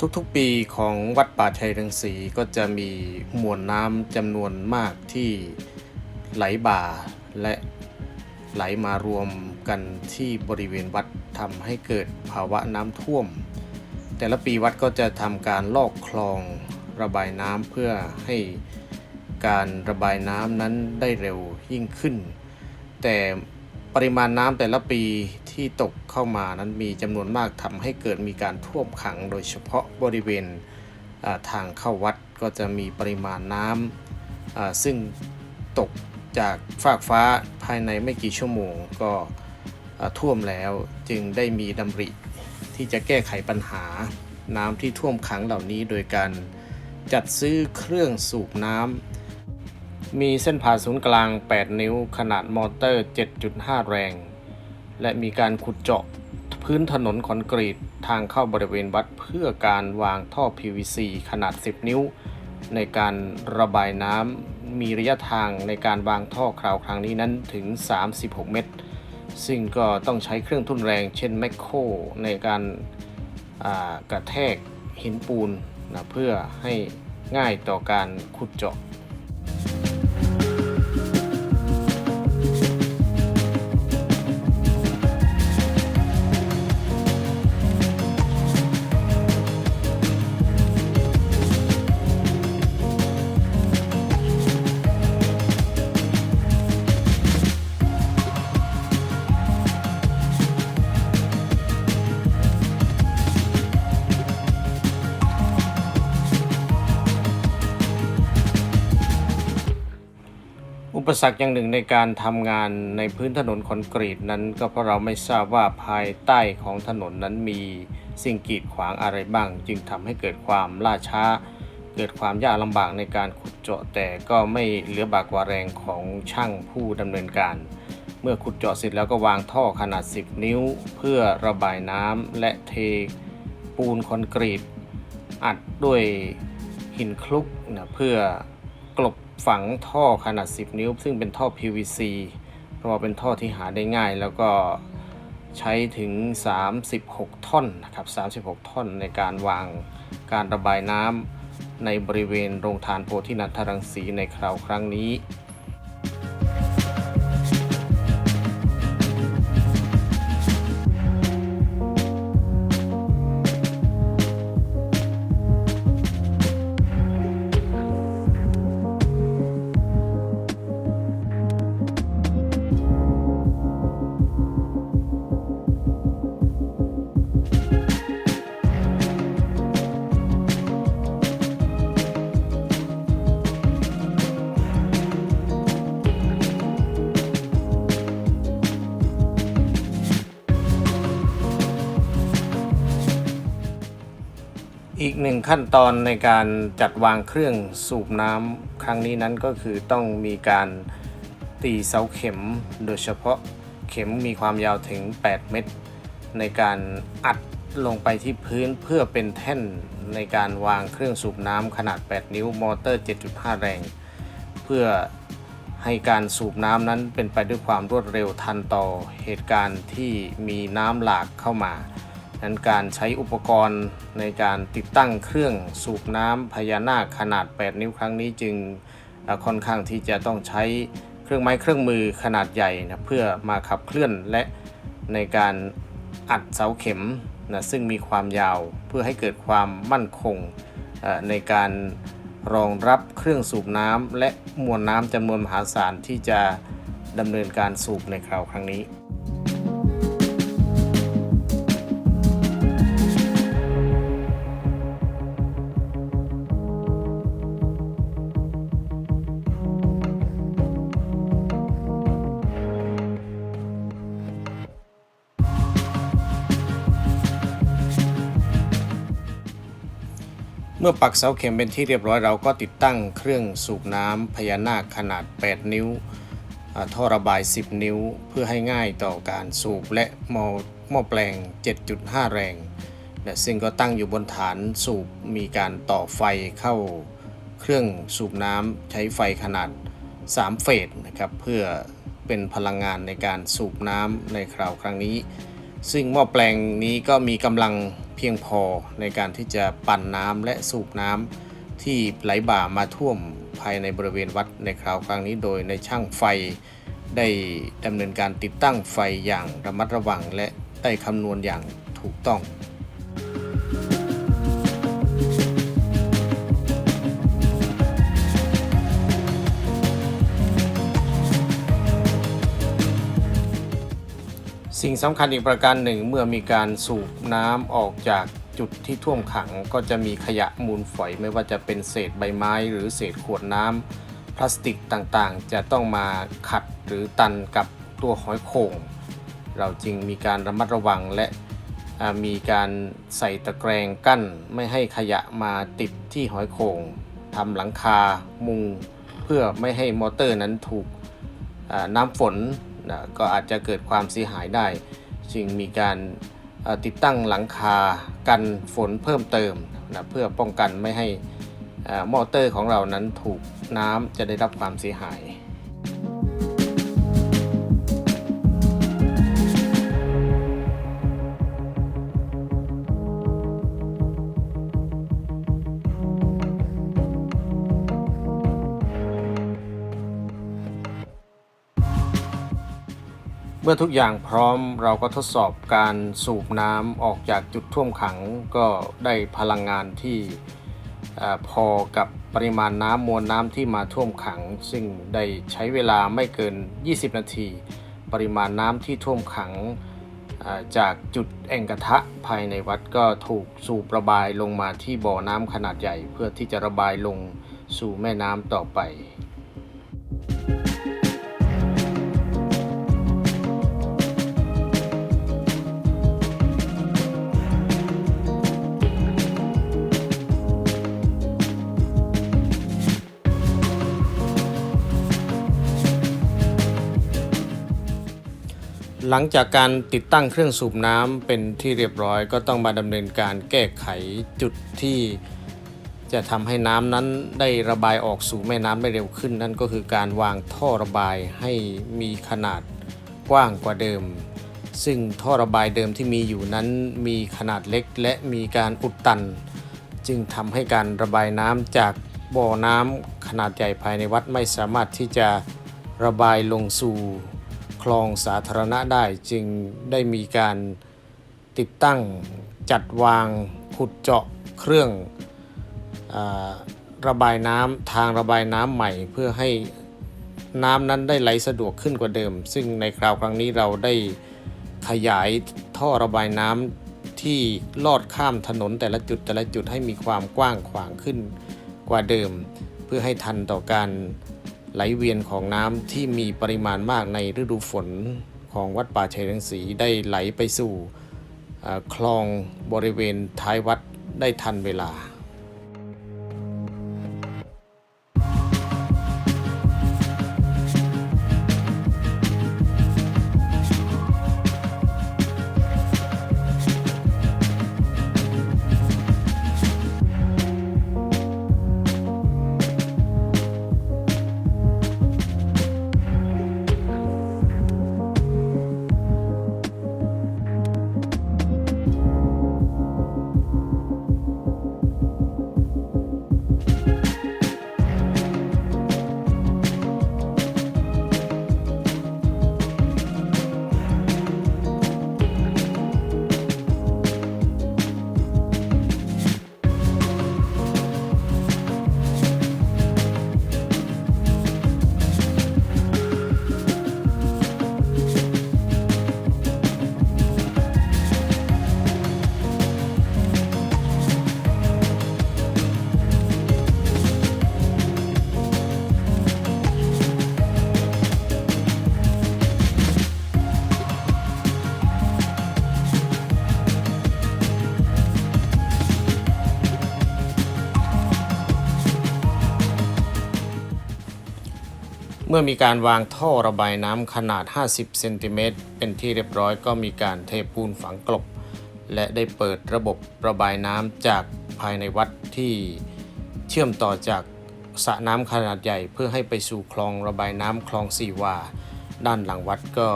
ทุกๆปีของวัดป่าชัยรังสีก็จะมีมวลน้ำจำนวนมากที่ไหลบ่าและไหลมารวมกันที่บริเวณวัดทำให้เกิดภาวะน้ำท่วม แต่ละปีวัดก็จะทำการลอกคลองระบายน้ำเพื่อให้การระบายน้ำนั้นได้เร็วยิ่งขึ้น แต่ปริมาณน้ำแต่ละปี ที่ตกเข้ามานั้นมีจำนวนมากทำให้เกิดมีการท่วมขัง โดยเฉพาะบริเวณทางเข้าวัดก็จะมีปริมาณน้ำซึ่งตกจากฟากฟ้าภายในไม่กี่ชั่วโมงก็ท่วมแล้วจึงได้มีดำริที่จะแก้ไขปัญหาน้ำที่ท่วมขังเหล่านี้โดยการจัดซื้อเครื่องสูบน้ำมีเส้นผ่าศูนย์กลาง 8 นิ้วขนาดมอเตอร์ 7.5 แรง และมีการขุดเจาะพื้นถนนคอนกรีตทางเข้าบริเวณวัดเพื่อการวางท่อ PVC ขนาด 10 นิ้ว ในการระบายน้ำมีระยะทางในการวางท่อคราวครั้งนี้นั้นถึง 36 เมตร ซึ่งก็ต้องใช้เครื่องทุ่นแรงเช่นแมคโครในการากระแทกหินปูนนะเพื่อให้ง่ายต่อการขุดเจาะ ปสรรคอย่างหนึ่งในการทำงานในพื้นถนนคอนกรีตนั้น ก็เพราะเราไม่ทราบว่าภายใต้ของถนนนั้นมีสิ่งกีดขวางอะไรบ้าง จึงทำให้เกิดความล่าช้า เกิดความยากลำบากในการขุดเจาะแต่ก็ไม่เหลือบากกว่าแรงของช่างผู้ดำเนินการ เมื่อขุดเจาะเสร็จแล้วก็วางท่อขนาด 10 นิ้ว เพื่อระบายน้ำและเทปูนคอนกรีต อัดด้วยหินคลุกนะเพื่อ ฝังท่อขนาด 10 นิ้ว ซึ่งเป็นท่อ PVC เพราะว่าเป็นท่อที่หาได้ง่าย แล้วก็ใช้ถึง 36 ท่อนนะครับ36 ท่อนในการวางการระบายน้ำในบริเวณโรงทานโพธินันทรังสีในคราวครั้งนี้ อีกหนึ่งขั้นตอนในการจัดวางเครื่องสูบน้ำครั้งนี้นั้นก็คือต้องมีการตีเสาเข็ม โดยเฉพาะเข็มมีความยาวถึง 8 เมตร ในการอัดลงไปที่พื้นเพื่อเป็นแท่นในการวางเครื่องสูบน้ำขนาด 8 นิ้วมอเตอร์ 7.5 แรง เพื่อให้การสูบน้ำนั้นเป็นไปด้วยความรวดเร็วทันต่อเหตุการณ์ที่มีน้ำหลากเข้ามา นั้นการใช้อุปกรณ์ในการติดตั้งเครื่องสูบน้ำพญานาคขนาด 8 นิ้วครั้งนี้จึงค่อนข้างที่จะต้องใช้เครื่องไม้เครื่องมือขนาดใหญ่นะเพื่อมาขับเคลื่อนและในการอัดเสาเข็มนะซึ่งมีความยาวเพื่อให้เกิดความมั่นคงในการรองรับเครื่องสูบน้ำและมวลน้ำจำนวนมหาศาลที่จะดำเนินการสูบในคราวครั้งนี้ มื่อปักเสาเข็มเป็นที่เรียบร้อยเราก็ติดตั้งเครื่องสูบน้ำพญานาคขนาด 8 นิ้วท่อระบาย 10 นิ้ว เพื่อให้ง่ายต่อการสูบและหม้อหม้อแปลง 7.5 แรงนะซึ่งก็ตั้งอยู่บนฐานสูบมีการต่อไฟเข้าเครื่องสูบน้ำใช้ไฟขนาด 3 เฟสนะครับเพื่อเป็นพลังงานในการสูบน้ำในคราวครั้งนี้ ซึ่งหม้อแปลงนี้ก็มีกำลัง เพียงพอในการที่จะปั่นน้ำและสูบน้ำที่ไหลบ่ามาท่วมภายในบริเวณวัดในคราวครั้งนี้โดยในช่างไฟได้ดำเนินการติดตั้งไฟอย่างระมัดระวังและได้คำนวณอย่างถูกต้อง สิ่งสำคัญอีกประการหนึ่งเมื่อมีการสูบน้ำออกจากจุดที่ท่วมขังก็จะมีขยะมูลฝอยไม่ว่าจะเป็นเศษใบไม้ หรือเศษขวดน้ำพลาสติกต่างๆ จะต้องมาขัดหรือตันกับตัวหอยโข่ง เราจึงมีการระมัดระวังและมีการใส่ตะแกรงกั้น ไม่ให้ขยะมาติดที่หอยโข่งทำหลังคามุง เพื่อไม่ให้มอเตอร์นั้นถูกน้ำฝน นะก็อาจจะเกิดความเสียหายได้ จึงมีการติดตั้งหลังคากันฝนเพิ่มเติมนะเพื่อป้องกันไม่ให้มอเตอร์ของเรานั้นถูกน้ำจะได้รับความเสียหาย เมื่อทุกอย่างพร้อมเราก็ทดสอบการสูบน้ำออกจากจุดท่วมขังก็ได้พลังงานที่พอกับปริมาณน้ำมวลน้ำที่มาท่วมขัง ซึ่งได้ใช้เวลาไม่เกิน 20 นาที ปริมาณน้ำที่ท่วมขังจากจุดแอ่งกระทะภายในวัดก็ถูกสูบระบายลงมาที่บ่อน้ำขนาดใหญ่ เพื่อที่จะระบายลงสู่แม่น้ำต่อไป หลังจากการติดตั้งเครื่องสูบน้ำเป็นที่เรียบร้อย ก็ต้องมาดำเนินการแก้ไขจุดที่จะทำให้น้ำนั้นได้ระบายออกสู่แม่น้ำได้เร็วขึ้น นั่นก็คือการวางท่อระบายให้มีขนาดกว้างกว่าเดิม ซึ่งท่อระบายเดิมที่มีอยู่นั้นมีขนาดเล็กและมีการอุดตัน จึงทำให้การระบายน้ำจากบ่อน้ำขนาดใหญ่ภายในวัดไม่สามารถที่จะระบายลงสู่ คลองสาธารณะได้จึงได้มีการติดตั้งจัดวางขุดเจาะเครื่องอระบายน้ำทางระบายน้ำใหม่เพื่อให้น้ำนั้นได้ไหลสะดวกขึ้นกว่าเดิม ซึ่งในคราวครั้งนี้เราได้ขยายท่อระบายน้ำที่ลอดข้ามถนนแต่ละจุดแต่ละจุดให้มีความกว้างขวางขึ้นกว่าเดิม เพื่อให้ทันต่อการ ไหลเวียนของน้ำที่มีปริมาณมากในฤดูฝนของวัดป่าชัยรังสีได้ไหลไปสู่คลองบริเวณท้ายวัดได้ทันเวลา เมื่อมีการวางท่อระบายน้ำขนาด 50 เซนติเมตรเป็นที่เรียบร้อยก็มีการเทปูนฝังกลบ และได้เปิดระบบระบายน้ำจากภายในวัดที่เชื่อมต่อจากสระน้ำขนาดใหญ่เพื่อให้ไปสู่คลองระบายน้ำคลองสีวา ด้านหลังวัดก็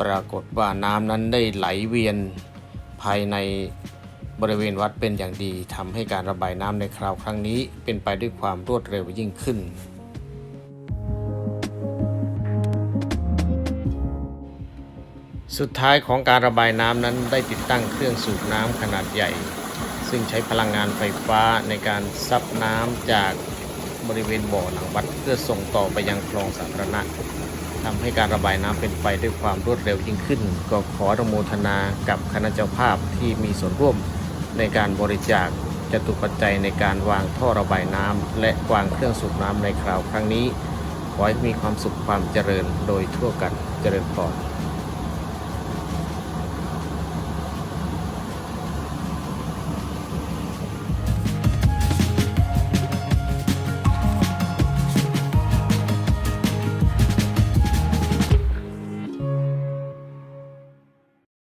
ปรากฏว่าน้ำนั้นได้ไหลเวียนภายในบริเวณวัดเป็นอย่างดีทำให้การระบายน้ำในคราวครั้งนี้เป็นไปด้วยความรวดเร็วยิ่งขึ้น สุดท้ายของการระบายน้ำนั้นได้ติดตั้งเครื่องสูบน้ำขนาดใหญ่ ซึ่งใช้พลังงานไฟฟ้าในการซับน้ำจากบริเวณบ่อหลังวัดเพื่อส่งต่อไปยังคลองสาธารณะทำให้การระบายน้ำเป็นไปด้วยความรวดเร็วยิ่งขึ้น ก็ขออนุโมทนากับคณะเจ้าภาพที่มีส่วนร่วมในการบริจาคจตุปัจจัยในการวางท่อระบายน้ำและวางเครื่องสูบน้ำในคราวครั้งนี้ ขอให้มีความสุขความเจริญโดยทั่วกันเจริญพร